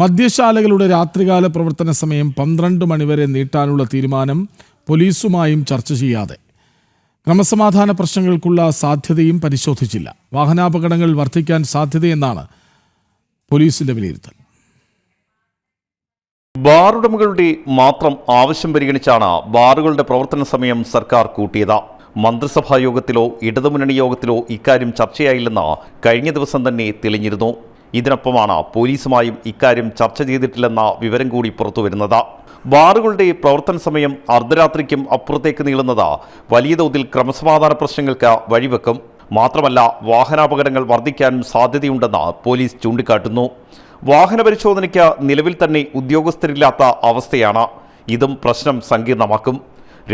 മദ്യശാലകളുടെ രാത്രികാല പ്രവർത്തന സമയം പന്ത്രണ്ട് മണിവരെ നീട്ടാനുള്ള തീരുമാനം പോലീസുമായും ചർച്ച ചെയ്യാതെ. ക്രമസമാധാന പ്രശ്നങ്ങൾക്കുള്ള സാധ്യതയും പരിശോധിച്ചില്ല. വാഹനാപകടങ്ങൾ വർദ്ധിക്കാൻ സാധ്യതയെന്നാണ് പോലീസിന്റെ വിലയിരുത്തൽ. ബാറുടമകളുടെ മാത്രം ആവശ്യം പരിഗണിച്ചാണ് ബാറുകളുടെ പ്രവർത്തന സമയം സർക്കാർ കൂട്ടിയത്. മന്ത്രിസഭാ യോഗത്തിലോ ഇടതുമുന്നണി യോഗത്തിലോ ഇക്കാര്യം ചർച്ചയായില്ലെന്ന് കഴിഞ്ഞ ദിവസം തന്നെ തെളിഞ്ഞിരുന്നു. ഇതിനൊപ്പമാണ് പോലീസുമായും ഇക്കാര്യം ചർച്ച ചെയ്തിട്ടില്ലെന്ന വിവരം കൂടി പുറത്തുവരുന്നത്. ബാറുകളുടെ പ്രവർത്തന സമയം അർദ്ധരാത്രിക്കും അപ്പുറത്തേക്ക് നീളുന്നത് വലിയ തോതിൽ ക്രമസമാധാന പ്രശ്നങ്ങൾക്ക് വഴിവെക്കും. മാത്രമല്ല വാഹനാപകടങ്ങൾ വർദ്ധിക്കാനും സാധ്യതയുണ്ടെന്ന് പോലീസ് ചൂണ്ടിക്കാട്ടുന്നു. വാഹന പരിശോധനയ്ക്ക് നിലവിൽ തന്നെ ഉദ്യോഗസ്ഥരില്ലാത്ത അവസ്ഥയാണ് ഇതും പ്രശ്നം സങ്കീർണമാക്കും.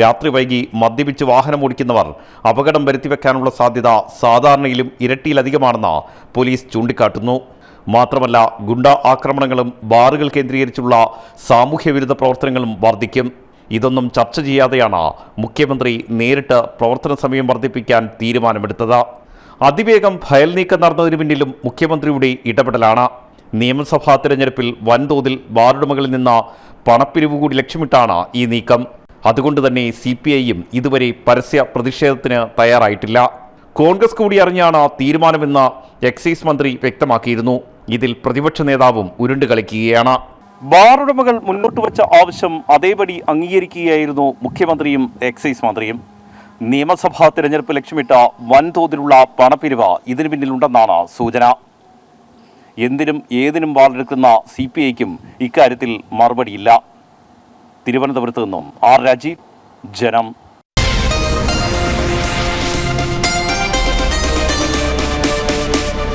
രാത്രി വൈകി മദ്യപിച്ച് വാഹനം ഓടിക്കുന്നവർ അപകടം വരുത്തിവെക്കാനുള്ള സാധ്യത സാധാരണയിലും ഇരട്ടിയിലധികമാണെന്ന് പോലീസ് ചൂണ്ടിക്കാട്ടുന്നു. മാത്രമല്ല ഗുണ്ട ആക്രമണങ്ങളും ബാറുകൾ കേന്ദ്രീകരിച്ചുള്ള സാമൂഹ്യവിരുദ്ധ പ്രവർത്തനങ്ങളും വർദ്ധിക്കും ഇതൊന്നും ചർച്ച ചെയ്യാതെയാണ് മുഖ്യമന്ത്രി നേരിട്ട് പ്രവർത്തന സമയം വർദ്ധിപ്പിക്കാൻ തീരുമാനമെടുത്തത്. അതിവേഗം ഫയൽ നീക്കം നടന്നതിന് പിന്നിലും മുഖ്യമന്ത്രിയുടെ ഇടപെടലാണ്. നിയമസഭാ തിരഞ്ഞെടുപ്പിൽ വൻതോതിൽ ബാറുടമകളിൽ നിന്ന് പണപ്പിരിവ് കൂടി ലക്ഷ്യമിട്ടാണ് ഈ നീക്കം. അതുകൊണ്ട് തന്നെ സി പി ഐയും ഇതുവരെ പരസ്യ പ്രതിഷേധത്തിന് തയ്യാറായിട്ടില്ല. കോൺഗ്രസ് കൂടി അറിഞ്ഞാണ് തീരുമാനമെന്ന് എക്സൈസ് മന്ത്രി വ്യക്തമാക്കിയിരുന്നു. ഇതിൽ പ്രതിപക്ഷ നേതാവും ഉരുണ്ടു കളിക്കുകയാണ്. ബാറുടമകൾ മുന്നോട്ട് വച്ച ആവശ്യം അതേപടി അംഗീകരിക്കുകയായിരുന്നു മുഖ്യമന്ത്രിയും എക്സൈസ് മന്ത്രിയും. നിയമസഭാ തിരഞ്ഞെടുപ്പ് ലക്ഷ്യമിട്ട വൻതോതിലുള്ള പണപ്പിരിവ് ഇതിനു പിന്നിലുണ്ടെന്നാണ് സൂചന. എന്തിനും ഏതിനും വാളെടുക്കുന്ന സി പി ഐക്കും ഇക്കാര്യത്തിൽ മറുപടിയില്ല. തിരുവനന്തപുരത്ത് നിന്നും ആർ രാജീവ് ജനം.